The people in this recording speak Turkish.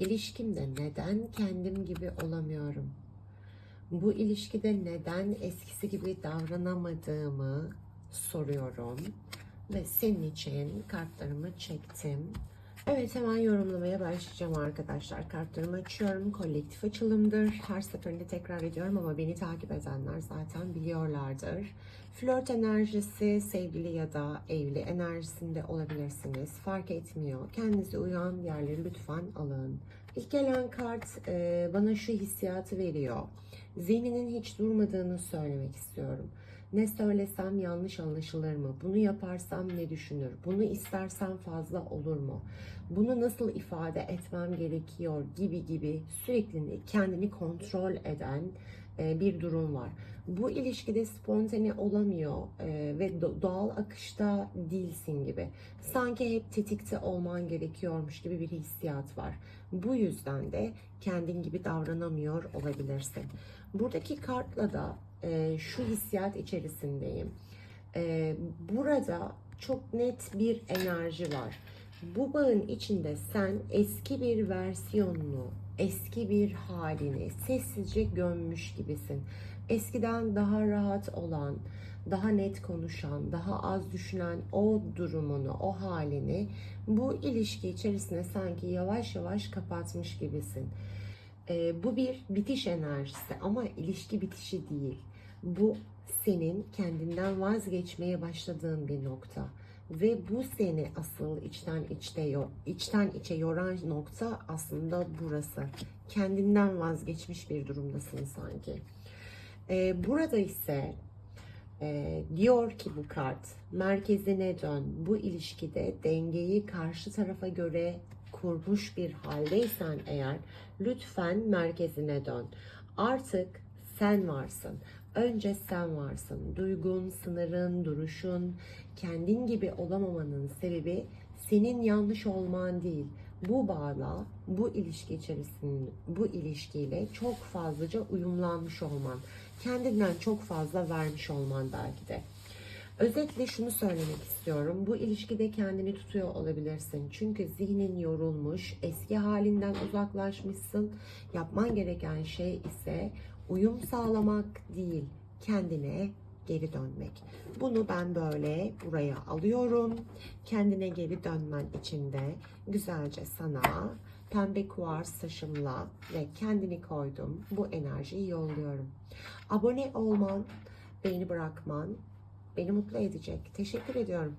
İlişkimde neden kendim gibi olamıyorum? Bu ilişkide neden eskisi gibi davranamadığımı soruyorum. Ve senin için kartlarımı çektim. Evet hemen yorumlamaya başlayacağım arkadaşlar. Kartlarımı açıyorum. Kolektif açılımdır. Her seferinde tekrar ediyorum ama beni takip edenler zaten biliyorlardır. Flört enerjisi, sevgili ya da evli enerjisinde olabilirsiniz. Fark etmiyor. Kendinize uyan yerleri lütfen alın. İlk gelen kart e, bana şu hissiyatı veriyor. Zihninin hiç durmadığını söylemek istiyorum. Ne söylesem yanlış anlaşılır mı? Bunu yaparsam ne düşünür? Bunu istersem fazla olur mu? Bunu nasıl ifade etmem gerekiyor gibi gibi sürekli kendini kontrol eden bir durum var. Bu ilişkide spontane olamıyor e, ve do- doğal akışta değilsin gibi. Sanki hep tetikte olman gerekiyormuş gibi bir hissiyat var. Bu yüzden de kendin gibi davranamıyor olabilirsin. Buradaki kartla da e, şu hissiyat içerisindeyim. E, burada çok net bir enerji var. Bu bağın içinde sen eski bir versiyonunu, eski bir halini sessizce gömmüş gibisin. Eskiden daha rahat olan, daha net konuşan, daha az düşünen o durumunu, o halini bu ilişki içerisinde sanki yavaş yavaş kapatmış gibisin. Ee, bu bir bitiş enerjisi ama ilişki bitişi değil. Bu senin kendinden vazgeçmeye başladığın bir nokta ve bu seni asıl içten içte içten içe yoran nokta aslında burası. Kendinden vazgeçmiş bir durumdasın sanki. Ee, burada ise e, diyor ki bu kart merkezine dön. Bu ilişkide dengeyi karşı tarafa göre kurmuş bir haldeysen eğer lütfen merkezine dön. Artık sen varsın. Önce sen varsın. Duygun, sınırın, duruşun, kendin gibi olamamanın sebebi senin yanlış olman değil. Bu bağla, bu ilişki içerisinde, bu ilişkiyle çok fazlaca uyumlanmış olman. Kendinden çok fazla vermiş olman belki de. Özetle şunu söylemek istiyorum. Bu ilişkide kendini tutuyor olabilirsin. Çünkü zihnin yorulmuş, eski halinden uzaklaşmışsın. Yapman gereken şey ise uyum sağlamak değil, kendine geri dönmek. Bunu ben böyle buraya alıyorum. Kendine geri dönmen için de güzelce sana pembe kuvars taşımla ve kendini koydum. Bu enerjiyi yolluyorum. Abone olman, beğeni bırakman beni mutlu edecek. Teşekkür ediyorum.